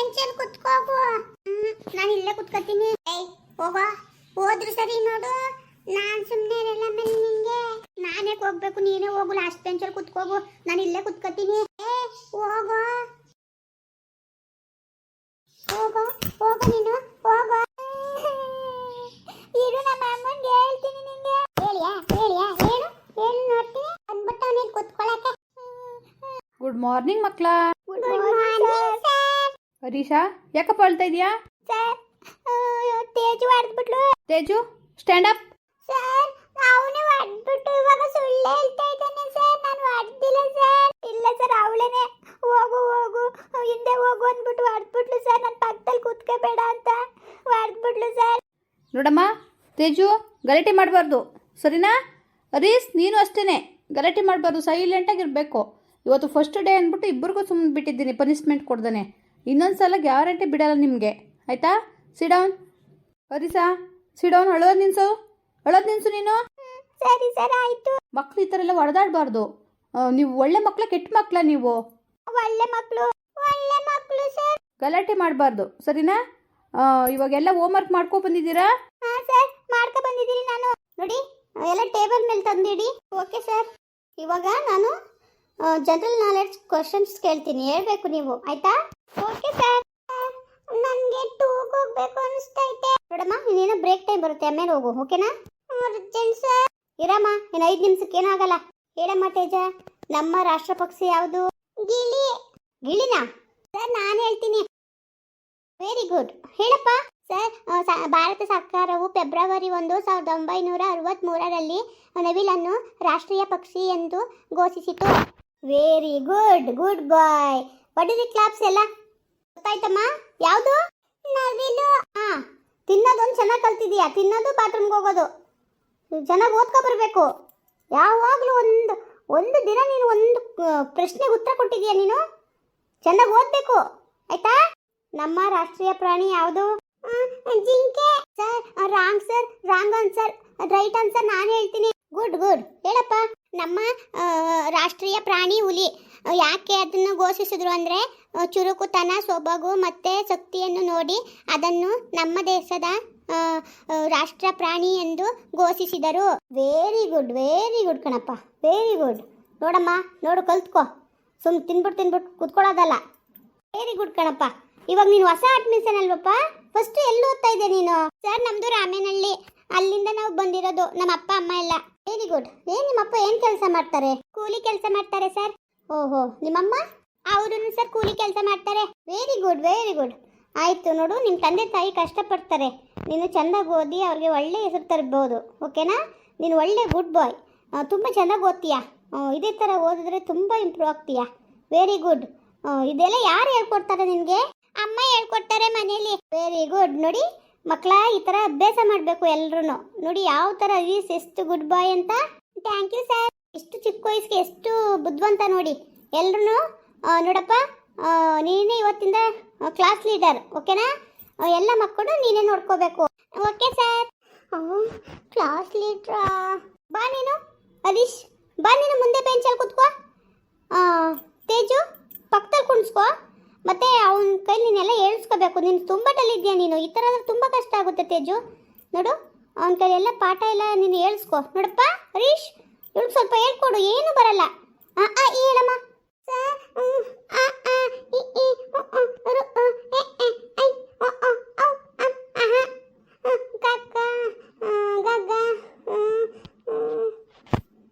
ಬೆಂಚಲ್ಲಿ ಕುತ್ಕೋಗು. ನಾನು ಇಲ್ಲೇ ಕುತ್ಕೋತೀನಿ. ಏಯ್, ಹೋಗೋ. ಹೋದ್ರು ಸರಿ ನೋಡು. ನಾನ್ ಸುಮ್ಮನೆ ಇರಲ್ಲ ಮೇಲೆ ನಿಂಗೆ. ನಾನೇ ಹೋಗ್ಬೇಕು? ನೀನೇ ಹೋಗು. ಲಾಸ್ಟ್ ಬೆಂಚಲ್ಲಿ ಕುತ್ಕೋಗು. ನಾನು ಇಲ್ಲೇ ಕುತ್ಕೋತೀನಿ. ಏ, ಹೋಗೋ. ಹೋಗೋ ಹೋಗೋ ನೀನು. ಹೋಗೋ. ಇರು ನಮ್ಮ ಅಮ್ಮನ್ಗೆ ಹೇಳ್ತೀನಿ ನಿಂಗೆ. ಹೇಳಿಯಾ? ಹೇಳಿಯಾ? ಹೇಳು. ಹೇಳು ನೋಡ್ತೀನಿ. ಅಂದ್ಬಿಟ್ಟು ನೀನು ಕುತ್ಕೊಳಕ್ಕೆ. ಗುಡ್ ಮಾರ್ನಿಂಗ್ ಸರ್ ಹರೀಶಾ ಯಾಕಪ್ಪ ಅಳ್ತಾ ಇದೀಯಾ? ಸರ್ ತೇಜು ಹೊಡೆದ್ಬಿಟ್ಲು. ತೇಜು ಸ್ಟ್ಯಾಂಡ್ ಅಪ್ ಸರ್ ಅವನೇ ಹೊಡೆದ್ಬಿಟ್ಟು ಇವಾಗ ಸುಳ್ಳು ಹೇಳ್ತಾ ಇದ್ದಾನೆ ಸರ್. ನಾನು ಹೊಡೆದಿಲ್ಲ ಸರ್. ಇಲ್ಲ ಸರ್ ಅವಳೇನೆ ಹೋಗು ಹೋಗು ಹಿಂದೆ ಹೋಗು ಅಂದ್ಬಿಟ್ಟು ಹೊಡೆದ್ಬಿಟ್ಲು ಸರ್. ನನ್ನ ಪಕ್ಕದಲ್ಲಿ ಕೂತ್ಕೋಬೇಡ ಅಂತ ಹೊಡೆದ್ಬಿಟ್ಲು ಸರ್. ನೋಡಮ್ಮ ತೇಜು ಗಲಾಟೆ ಮಾಡಬಾರ್ದು. ಸರಿನಾ? ಹರೀಶ್ ನೀನು ಅಷ್ಟೇನೆ. ಗಲಾಟೆ ಮಾಡಬಾರ್ದು ಸೈಲೆಂಟಾಗಿರಬೇಕು ಇವತ್ತು ಫಸ್ಟ್ ಡೇ ಅಂದ್ಬಿಟ್ಟು ಇಬ್ಬರಿಗೂ ಸುಮ್ಮನೆ ಬಿಟ್ಟಿದ್ದೀನಿ ಪನಿಷ್ಮೆಂಟ್ ಕೊಡ್ದಾನೆ. ಇನ್ನೊಂದು ಸಲ ಗ್ಯಾರಂಟಿ ಬಿಡಲ್ಲ ನಿಮಗೆ. ಆಯಿತಾ? ಸಿಡೌನ್? ಹರೀಸಾ ಸಿಡೌನ್ ಅಳೋದು ನಿನ್ಸು ಅಳೋದು ನಿನ್ಸು ನೀನು. ಸರಿ ಸರ್ ಆಯ್ತು. ಮಕ್ಳು ಈ ಥರ ಎಲ್ಲ ಹೊಡೆದಾಡಬಾರ್ದು ನೀವು ಒಳ್ಳೆ ಮಕ್ಕಳ ಕೆಟ್ಟ ಮಕ್ಕಳ ನೀವು? ಒಳ್ಳೆ ಮಕ್ಕಳು ಒಳ್ಳೆ ಮಕ್ಕಳು ಸರ್. ಗಲಾಟೆ ಮಾಡಬಾರ್ದು ಸರಿನಾ? ಇವಾಗೆಲ್ಲ ಹೋಮ್ ವರ್ಕ್ ಮಾಡ್ಕೊ ಬಂದಿದ್ದೀರಾ? ಹಾ ಸರ್ ಮಾಡ್ಕೊ ಬಂದಿದ್ದೀನಿ ನಾನು. ನೋಡಿ ಎಲ್ಲ ಟೇಬಲ್ ಮೇಲೆ ತಂದಿಡಿ. ಓಕೆ ಸರ್ ಇವಾಗ ನಾನು ಜನರಲ್ ನಾಲೆಡ್ಜ್ ಕ್ವಶನ್ಸ್ ಕೇಳ್ತೀನಿ. ಹೇಳ್ಬೇಕು ನೀವು ಆಯ್ತಾ? ಓಕೆ ಸರ್ ನನಗೆ ಟೂಗ್ ಹೋಗ್ಬೇಕು ಅನಿಸ್ತೈತೆ. ನೋಡಮ್ಮ ಇನ್ನೇನೋ ಬ್ರೇಕ್ ಟೈಮ್ ಬರುತ್ತೆ. ಆಮೇಲೆ ಹೋಗು ಓಕೆನಾ ಅರ್ಜೆಂಟ್ ಸರ್ ಇರಮ್ಮ ಇನ್ನು ಐದು ನಿಮಿಷಕ್ಕೆ ಏನಾಗಲ್ಲ. ಹೇಳಮ್ಮ ತೇಜ ನಮ್ಮ ರಾಷ್ಟ್ರ ಪಕ್ಷಿ ಯಾವುದು? ಗಿಳಿ. ಗಿಳಿನಾ? ಸರ್ ನಾನು ಹೇಳ್ತೀನಿ. ವೆರಿ ಗುಡ್ ಹೇಳಪ್ಪ. ಸರ್ ಭಾರತ ಸರ್ಕಾರವು ಫೆಬ್ರವರಿ ಒಂದು ಸಾವಿರದ ಒಂಬೈನೂರ ಅರವತ್ತ್ಮೂರರಲ್ಲಿ ನವಿಲನ್ನು ರಾಷ್ಟ್ರೀಯ ಪಕ್ಷಿ ಎಂದು ಘೋಷಿಸಿತು. ವೆರಿ ಗುಡ್ ಗುಡ್ ಬಾಯ್ ಬಡಿರಿ ಕ್ಲಾಪ್ಸ್ ಎಲ್ಲ? ಗೊತ್ತಾಯ್ತಮ್ಮ? ಯಾವುದು? ನವಿಲು. ಹಾ ತಿನ್ನೋದೊಂದು ಚೆನ್ನಾಗಿ ಕಲ್ತಿದೀಯಾ. ತಿನ್ನೋದು ಬಾತ್ರೂಮ್ಗೆ ಹೋಗೋದು. ಚೆನ್ನಾಗಿ ಓದ್ಕೊ ಬರಬೇಕು. ಯಾವಾಗಲೂ ಒಂದು ಒಂದು ದಿನ ನೀನು ಒಂದು ಪ್ರಶ್ನೆಗೆ ಉತ್ತರ ಕೊಟ್ಟಿದೀಯ ನೀನು? ಚೆನ್ನಾಗಿ ಓದಬೇಕು. ಆಯ್ತಾ? ನಮ್ಮ ರಾಷ್ಟ್ರೀಯ ಪ್ರಾಣಿ ಯಾವುದು? ಜಿಂಕೆ. Sir wrong sir, wrong answer, right answer ನಾನು ಹೇಳ್ತೀನಿ. Good good. ಹೇಳಪ್ಪ. ನಮ್ಮ ರಾಷ್ಟ್ರೀಯ ಪ್ರಾಣಿ ಹುಲಿ. ಯಾಕೆ ಅದನ್ನು ಘೋಷಿಸಿದ್ರು ಅಂದರೆ ಚುರುಕುತನ, ಸೊಬಗು ಮತ್ತು ಶಕ್ತಿಯನ್ನು ನೋಡಿ ಅದನ್ನು ನಮ್ಮ ದೇಶದ ರಾಷ್ಟ್ರ ಪ್ರಾಣಿ ಎಂದು ಘೋಷಿಸಿದರು. ವೆರಿ ಗುಡ್ ವೆರಿ ಗುಡ್ ಕಣಪ್ಪ ವೆರಿ ಗುಡ್ ನೋಡಮ್ಮ, ನೋಡು, ಕಲ್ತ್ಕೋ. ಸುಮ್ ತಿನ್ಬಿಟ್ಟು ತಿನ್ಬಿಟ್ಟು ಕುತ್ಕೊಳ್ಳೋದಲ್ಲ. ವೆರಿ ಗುಡ್ ಕಣಪ್ಪ. ಇವಾಗ ನೀನು ಹೊಸ ಅಡ್ಮಿಷನ್ ಅಲ್ವಪ್ಪ? ಫಸ್ಟ್ ಎಲ್ಲಿ ಓದ್ತಾ ಇದ್ದೆ ನೀನು? ಸರ್ ನಮ್ಮದು ರಾಮೇನಹಳ್ಳಿ. ಅಲ್ಲಿಂದ ನಾವು ಬಂದಿರೋದು, ನಮ್ಮ ಅಪ್ಪ, ಅಮ್ಮ ಎಲ್ಲ. ವೆರಿ ಗುಡ್ ಏನ್ ನಿಮ್ಮಪ್ಪ ಏನ್ ಕೆಲಸ ಮಾಡ್ತಾರೆ? ಕೂಲಿ ಕೆಲಸ ಮಾಡ್ತಾರೆ ಸರ್ ಓಹೋ, ನಿಮ್ಮಮ್ಮ? ಅವರು ಸರ್ ಕೂಲಿ ಕೆಲಸ ಮಾಡ್ತಾರೆ. ವೆರಿ ಗುಡ್ ವೆರಿ ಗುಡ್ ಆಯ್ತು ನೋಡು ನಿಮ್ಮ ತಂದೆ ತಾಯಿ ಕಷ್ಟಪಡ್ತಾರೆ. ನೀನು ಚೆಂದಾಗಿ ಓದಿ, ಅವ್ರಿಗೆ ಒಳ್ಳೆ ಹೆಸರು ತರ್ಬೋದು. ಓಕೆನಾ ನೀನು ಒಳ್ಳೆ ಗುಡ್ ಬಾಯ್ ತುಂಬ ಚೆನ್ನಾಗಿ ಓದ್ತೀಯಾ? ಇದೇ ಥರ ಓದಿದ್ರೆ ತುಂಬ ಇಂಪ್ರೂವ್ ಆಗ್ತೀಯಾ? ವೆರಿ ಗುಡ್ ಇದೆಲ್ಲ ಯಾರು ಹೇಳ್ಕೊಡ್ತಾರೆ ನಿನಗೆ? ಅಮ್ಮ ಹೇಳ್ಕೊಡ್ತಾರೆ ಮನೇಲಿ. ವೆರಿ ಗುಡ್ ನೋಡಿ ಮಕ್ಕಳ ಈ ಥರ ಅಭ್ಯಾಸ ಮಾಡಬೇಕು ಎಲ್ರು ನೋಡಿ ಯಾವ ಥರ ಈಸ್ ಎಷ್ಟು ಗುಡ್ ಬಾಯ್ ಅಂತ. ಥ್ಯಾಂಕ್ ಯು ಸರ್ ಎಷ್ಟು ಚಿಕ್ಕ ವಯಸ್ಸಿಗೆ ಎಷ್ಟು ಬುದ್ಧಿವಂತ ನೋಡಿ. ಎಲ್ರು ನೋಡಪ್ಪ ನೀನೇ ಇವತ್ತಿಂದ ಕ್ಲಾಸ್ ಲೀಡರ್ ಓಕೆನಾ ಎಲ್ಲ ಮಕ್ಕಳು ನೀನೇ ನೋಡ್ಕೋಬೇಕು. ಓಕೆ ಸರ್ ಕ್ಲಾಸ್ ಲೀಡ್ರಾ ಬಾ ನೀನು ಹರೀಶ್ ಬಾ ನೀನು ಮುಂದೆ ಬೆಂಚಲ್ಲಿ ಕೂತ್ಕೋ. ತೇಜು, ಪಕ್ಕದಲ್ಲಿ ಕುಣಿಸ್ಕೋ. ಅವನ ಕೈ ನೀನೆಲ್ಲ ಹೇಳ್ಸ್ಕೋಬೇಕು ನೀನು ತುಂಬ ಇದೆಯಾ ನೀನು. ಈ ಥರ ಆದ್ರೆ ತುಂಬ ಕಷ್ಟ ಆಗುತ್ತೆ ತೇಜು. ನೋಡು, ಅವನ ಕೈಲೆಲ್ಲ ಪಾಠ ಎಲ್ಲ ನೀನು ಹೇಳ್ಸ್ಕೊ ನೋಡಪ್ಪ, ಹರೀಶ್ ಇವಳು ಸ್ವಲ್ಪ ಹೇಳ್ಕೊಡು. ಏನು ಬರಲ್ಲ. ಆ ಆ ಹೇಳಮ್ಮ ಸ, ಉಮ್, ಆ, ಆ, ಇ, ಈ, ಉ, ಉ, ರು, ಉ, ಎ, ಎ, ಐ, ಒ, ಒ, ಔ, ಅಂ, ಅಹ, ಅ, ಕಕ್ಕ, ಆ, ಗಗ್ಗ, ಹ್ಮ್, ಹ್ಮ್,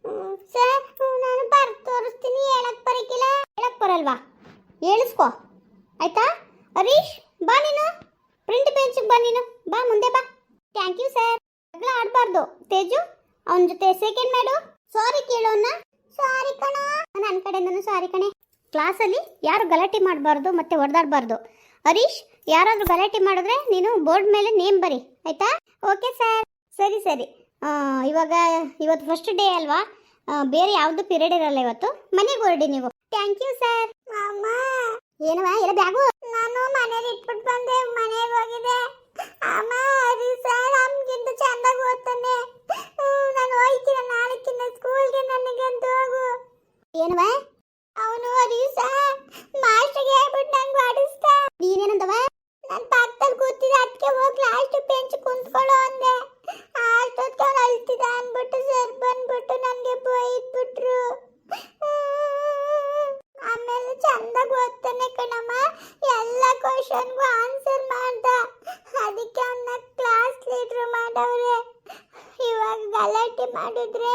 ಹ್ಮ್. ಸರ್ ನಾನು ಬರ್ ತೋರಿಸ್ತೀನಿ ಹೇಳಕ್ ಬರಕಿಲ್ಲ ಹೇಳಕ್ ಬರಲ್ವಾ ಹೇಳಿಸ್ಕೊ ಆಯ್ತಾ ಹರೀಶ್ ಬಾ ನೀನು ಪ್ರಿಂಟ್ ಬೆಂಚಿಗೆ ಬಾ ನೀನು ಬಾ ಮುಂದೆ ಬಾ ಥ್ಯಾಂಕ್ ಯು ಸರ್ ಜಗಳ ಆಡಬಾರ್ದು ತೇಜು ಅವನ ಜೊತೆ ಸೆಕೆಂಡ್ ಮಾಡು. ಸಾರಿ ಕೇಳೋಣ ಸಾರಿ ಕಣ. ನನ್ನ ಕಡೆಯಿಂದನೂ ಸಾರಿ ಕಣೆ. ಕ್ಲಾಸಲ್ಲಿ ಯಾರು ಗಲಾಟೆ ಮಾಡಬಾರ್ದು ಮತ್ತೆ ಹೊಡೆದಾಡಬಾರ್ದು ಹರೀಶ್ ಯಾರಾದರೂ ಗಲಾಟೆ ಮಾಡಿದ್ರೆ ನೀನು ಬೋರ್ಡ್ ಮೇಲೆ ನೇಮ್ ಬರಿ ಆಯ್ತಾ? ಓಕೆ ಸರ್ ಸರಿ. ಸರಿ ಇವಾಗ ಇವತ್ತು ಫಸ್ಟ್ ಡೇ ಅಲ್ವಾ? ಬೇರೆ ಯಾವುದು ಪೀರಿಯಡ್ ಇರಲ್ಲ ಇವತ್ತು. ಮನೆಗೆ ಹೊರಡಿ ನೀವು. ಥ್ಯಾಂಕ್ ಯು ಸರ್ ಏನವ ಎಲ್ಲ ಬ್ಯಾಗು ನಾನು ಮನೇಲಿ ಇಟ್ಬಿಟ್ಟು ಬಂದೆ ಮನೆಗೆ ಹೋಗಿದೆ ಅಮ್ಮ ಹರಿ ಸರ್ ನಮ್ಗಿಂತ ಚಂದಾಗಿ ಓದ್ತಾನೆ. ನಾನು ಹೋಯ್ತೀನಿ ನಾಳೆಕಿನ್ನ ಸ್ಕೂಲ್ಗೆ ನನಗಂತೂ ಹೋಗು ಏನವ ಅವನು ಹರಿ ಸರ್ ಮಾಸ್ಟರ್ಗೆ ಹೇಳ್ಬಿಟ್ಟು ನಂಗೆ ಮಾಡಿಸ್ತಾ ನೀನೇನಂತ ಚೆನ್ನಾಗಿ ಓದ್ತಾನೆ ಕಣಮ್ಮ ಎಲ್ಲ ಕ್ವಶನ್ಗೂ ಆನ್ಸರ್ ಮಾಡ್ದ ಅದಕ್ಕೆ ಅವನ್ನ ಕ್ಲಾಸ್ ಲೀಡ್ರ್ ಮಾಡವ್ರೆ ಇವಾಗ ಗಲಾಟೆ ಮಾಡಿದ್ರೆ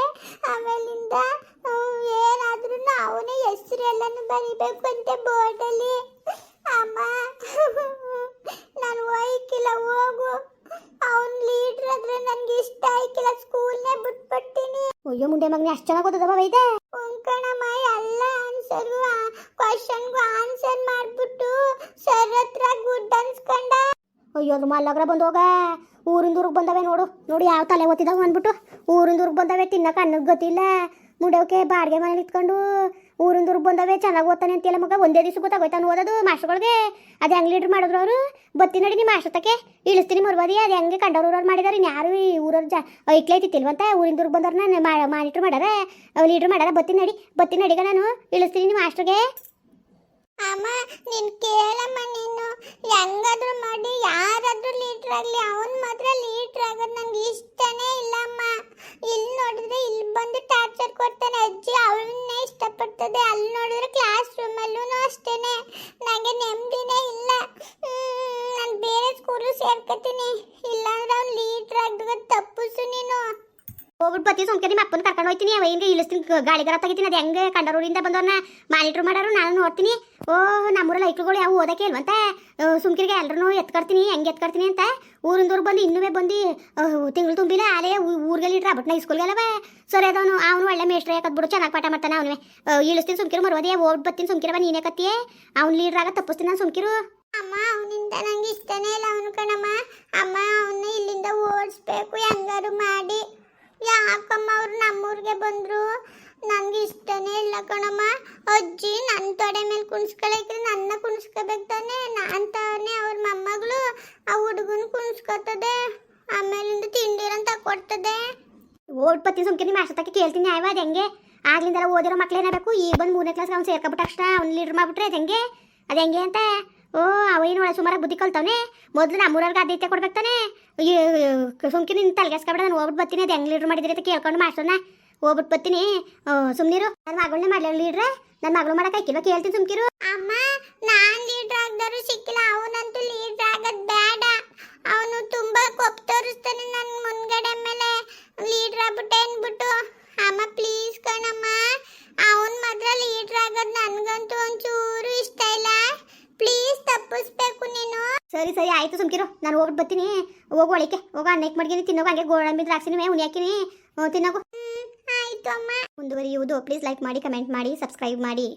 ಆಮೇಲಿಂದ ಏನಾದ್ರೂ ಅವನೇ ಹೆಸರು ಎಲ್ಲನೂ ಬರಿಬೇಕು ಅಂತ ಬೋರ್ಡಲ್ಲಿ ಅಮ್ಮ ನಾನು ಹೋಯ್ಕಿಲ್ಲ ಹೋಗು. ಅವನ್ ಲೀಡ್ರ್ ಆದ್ರೆ ನನ್ಗೆ ಇಷ್ಟ ಆಯ್ಕಿಲ್ಲ ಸ್ಕೂಲ್ನೇ ಬಿಟ್ಬಿಡ್ತೀನಿ. ಅಯ್ಯೋ ಮುಂದೆ ಮಗನೇ ಅಷ್ಟು ಚೆನ್ನಾಗಿ ಓದದವ ಇದೆ ಕಣಮ್ಮ ಎಲ್ಲ ಆನ್ಸರ್ಗೂ ಕ್ವಶನ್ಗೂ ಆನ್ಸರ್ ಮಾಡ್ಬಿಟ್ಟು ಸರ್ ಹತ್ರ ಗುಡ್ ಅನ್ಸ್ಕೊಂಡ. ಅಯ್ಯೋ ಅದು ಮಲ್ಲಗ್ರ ಬಂದೋಗ ಊರಿಂದ ಊರಿಗೆ ಬಂದವೆ ನೋಡು. ನೋಡಿ ಯಾವ ತಲೆ ಓತಿದಾವೆ ಅಂದ್ಬಿಟ್ಟು. ಊರಿಂದ ಊರಿಗೆ ಬಂದವೆ ತಿನ್ನಕ್ಕೆ ಅನ್ನಕ್ಕೆ ಗೊತ್ತಿಲ್ಲ. ಮುಡೋಕೆ ಬಾಡಿಗೆ ಮನೇಲಿ ಇಟ್ಕೊಂಡು ಊರಿಂದ ಊರಿಗೆ ಬಂದವೆ, ಚೆನ್ನಾಗಿ ಓದ್ತಾನೆ ಅಂತಿಲ್ಲ ಮಗ. ಒಂದೇ ದಿವಸ ಗೊತ್ತಾಗೋಯ್ತಾನು ಓದೋದು ಮಾಸ್ಟ್ರುಗಳಿಗೆ ಅದು ಹೆಂಗ್ ಲೀಡ್ರ್ ಮಾಡಿದ್ರು ಅವರು? ಬತ್ತಿ ನಡಿ ನೀ ಮಾಸ್ಟ್ರತಕ್ಕೆ. ಇಳಿಸ್ತೀನಿ ಮರ್ಬದಿ ಅದು ಹೆಂಗೆ ಕಂಡವ್ರು ಊರವ್ರು ಮಾಡಿದಾರೆ. ಯಾರು ಈ ಊರವ್ರು ಜಾ ಐಕ್ಲೈತಿತ್ತಿಲ್ವಂತ ಊರಿಂದ ಊರಿಗೆ ಬಂದವ್ರನ್ನ ಮಾನಿಟ್ರ್ ಮಾಡ್ಯಾರ ಲೀಡ್ರ್ ಮಾಡಾರ? ಬತ್ತಿ ನಡಿ, ಬತ್ತಿ ನಡಿಗ ನಾನು ಇಳಿಸ್ತೀನಿ ನಿಮ್ಮ ಮಾಸ್ಟರ್ಗೆ. ಅಮ್ಮ, ನೀನ್ ಕೇಳಮ್ಮ ನೀನು. ಹೆಂಗಾದ್ರೂ ಮಾಡಿ, ಯಾರಾದ್ರೂ ಲೀಡ್ರ್ ಆಗ್ಲಿ, ಅವನ್ ಮಾತ್ರ ಲೀಡ್ರ್ ಆಗೋದು ನಂಗೆ ಇಷ್ಟನೇ ಇಲ್ಲಮ್ಮ. ಇಲ್ಲಿ ನೋಡಿದ್ರೆ ಇಲ್ಲಿ ಬಂದು ಟಾರ್ಚರ್ ಕೊಡ್ತಾನೆ ಅಜ್ಜಿ ಅವಳನ್ನೇ ಇಷ್ಟಪಡ್ತದೆ. ಅಲ್ಲಿ ನೋಡಿದ್ರೆ ಕ್ಲಾಸ್ ರೂಮಲ್ಲೂ ಅಷ್ಟೇನೆ. ನನಗೆ ನೆಮ್ಮದಿನೇ ಇಲ್ಲ. ನಾನು ಬೇರೆ ಸ್ಕೂಲು ಸೇರ್ಕೊತೀನಿ ಹೋಗ್ಬಿಟ್ಟು ಬತ್ತಿ ಸುಮ್ಕೆ ನಿಮ್ಮ ಅಪ್ಪನ ಕರ್ಕೊಂಡು ಹೋಗ್ತೀನಿ ಅವ ಹಿಂಗೆ ಗಾಳಿ ಗಾಳಿಗಾರ ತೆಗಿತೀನಿ. ಅದು ಹೆಂಗೆ ಕಂಡರೂರಿಂದ ಬಂದವ್ರನ್ನ ಮಾನಿಟ್ರ್ ಮಾಡೋರು. ನಾನು ನೋಡ್ತೀನಿ. ಓ ನಮ್ಮೂರಲ್ಲಿ ಐಕ್ಳುಗಳು ಯಾವ ಓದಕ್ಕೆ ಇಲ್ವಂತ. ಸುಮ್ಕಿರಿಗೆ ಎಲ್ಲರೂ ಎತ್ಕರ್ತೀನಿ ಹೆಂಗೆ ಎತ್ಕರ್ತೀನಿ ಅಂತ. ಊರಿಂದ ಊರಿಗೆ ಬಂದು ಇನ್ನೂ ಬಂದು ತಿಂಗಳು ತುಂಬಿಲ್ಲ. ಆಲೇ ಊರಿಗೆ ಇಟ್ರ ಬಟ್ ನಾ ಸ್ಕೂಲ್ಗೆಲ್ಲವ ಸರಿ, ಅದವನು, ಅವನು ಒಳ್ಳೆ ಮೇಷ್ಟ್ರೆ ಯಾಕದ್ ಬಿಡು. ಚೆನ್ನಾಗಿ ಪಾಠ ಮಾಡ್ತಾನೆ ಅವನು ಇಳಿಸ್ತೀನಿ ಸುಮ್ಕಿರು ಮರುವದೇ. ಓಡ್ ಬರ್ತೀನಿ ಸುಮ್ಕಿರವ, ನೀನೇ ಕತ್ತಿಯೇ. ಅವ್ನು ಲೀಡ್ರ್ ಆಗ ತಪ್ಪಿಸ್ತೀನಿ ನಾನು ಸುಮ್ಕಿರು. ಅಮ್ಮ, ಅವನಿಂದ ನಂಗೆ ಇಷ್ಟನೇ ಇಲ್ಲ. ಅವನು ಕಣಮ್ಮ. ಅಮ್ಮ ಅವನ್ನ ಇಲ್ಲಿಂದ ಓಡಿಸ್ಬೇಕು ಹೆಂಗಾರು ಮಾಡಿ. ಯಾಕಮ್ಮ ಅವ್ರು ನಮ್ಮೂರಿಗೆ ಬಂದರು? ನನಗೆ ಇಷ್ಟನೇ ಇಲ್ಲ ಕಣಮ್ಮ. ಅಜ್ಜಿ ನನ್ನ ತೊಡೆ ಮೇಲೆ ಕುಣಿಸ್ಕೊಳಕ್ಕೆ ನನ್ನ ಕುಣಿಸ್ಕೋಬೇಕು ತಾನೆ? ನಾನು ತಾನೇ ಅವ್ರ ಮೊಮ್ಮಗಳು, ಆ ಹುಡುಗನ ಕುಣಿಸ್ಕೊತದೆ. ಆಮೇಲಿಂದ ತಿಂಡಿರಂತ ಕೊಡ್ತದೆ. ಓಡ್ಪತ್ತಿ ಸುಮ್ಕೆ ನಿಮ್ಮ ಅಷ್ಟಕ್ಕೆ ಕೇಳ್ತೀನಿ ಆಯ್ವ ಅದು ಹೆಂಗೆ? ಆಗ್ಲಿಂದೆಲ್ಲ ಓದಿರೋ ಮಕ್ಳು ಏನಾಗಬೇಕು ಈಗ ಬಂದು ಮೂರನೇ ಕ್ಲಾಸ್ ಅವ್ನು ಸೇರ್ಕೊಬಿಟ್ಟು ಅಷ್ಟ ಅವ್ನು ಲೀಡ್ರ್ ಮಾಡ್ಬಿಟ್ರೆ ಅದು ಹೆಂಗೆ? ಅದು ಹೆಂಗೆ ಅಂತ ಓ, ಅವ ಏನು ಸುಮಾರಾಗಿ ಬುದ್ಧಿ ಕಲ್ತವನೆ? ಮೊದಲು ನಮ್ಮೂರವ್ರಿಗೆ ಆದ್ಯತೆ ಕೊಡ್ಬೇಕು ತಾನೆ. ಸುಮ್ಕಿ ನಿನ್ನ ತಲೆಗೆಸ್ಕೊಬೇಡ ನಾನು ಹೋಗ್ಬಿಟ್ಟು ಬರ್ತೀನಿ, ಅದು ಹೆಂಗೆ ಲೀಡ್ರ್ ಮಾಡಿದ್ರಿ ಅಂತ ಕೇಳ್ಕೊಂಡು ಮಾಸ್ಟರ್ನ ಹೋಗ್ಬಿಟ್ಟು ಬರ್ತೀನಿ. ಸುಮ್ನಿರು. ನನ್ನ ಮಗಳನ್ನೇ ಮಾಡ್ಲ ಲೀಡ್ರೆ ನನ್ನ ಮಗಳು ಮಾಡಕ್ಕೆ ಹಾಕಿಲ್ವ ಕೇಳ್ತೀನಿ ಸುಮ್ಕಿರು. ಅಮ್ಮ, ನಾನು ಲೀಡ್ರ್ ಆಗ್ದಾರು ಸಿಕ್ಕಿಲ್ಲ, ಅವನಂತೂ ಲೀಡ್ರ್ ಆಗೋದು ಬೇಡ ಅವನು ತುಂಬಾ ಕೊಪ್ಪ ತೋರಿಸ್ತಾನೆ ನನ್ನ ಮುಂದ್ಗಡೆ ಮೇಲೆ ಲೀಡ್ರ್ ಆಗ್ಬಿಟ್ಟೆ ಅನ್ಬಿಟ್ಟು ಅಮ್ಮ ಪ್ಲೀಸ್ ಕಣಮ್ಮ ಅವನ್ ಮಾತ್ರ ಲೀಡ್ರ್ ಆಗೋದು ನನ್ಗಂತೂ ಒಂಚೂರು ಇಷ್ಟ ಇಲ್ಲ ಪ್ಲೀಸ್ ತಪ್ಪಿಸ್ಬೇಕು ನೀನು ಸರಿ ಸರಿ ಆಯ್ತು ಸುಮ್ಕಿರು. ನಾನು ಹೋಗ್ಬಿಟ್ಟು ಬರ್ತೀನಿ. ಹೋಗು ಒಳಕ್ಕೆ ಹೋಗೋ ಅನ್ನಕ್ಕೆ ಮಡ್ಗಿನಿ ತಿನ್ನೋಗು ಹಂಗೆ ಗೋಡಂಬಿ ದ್ರಾಕ್ಷಿನಿ ಮೇ ಉನಿ ಹಾಕಿನಿ ತಿನ್ನೋಗು. ಆಯ್ತು ಅಮ್ಮ. ಮುಂದುವರಿಯುವುದು. ಪ್ಲೀಸ್ ಲೈಕ್ ಮಾಡಿ ಕಮೆಂಟ್ ಮಾಡಿ ಸಬ್ಸ್ಕ್ರೈಬ್ ಮಾಡಿ.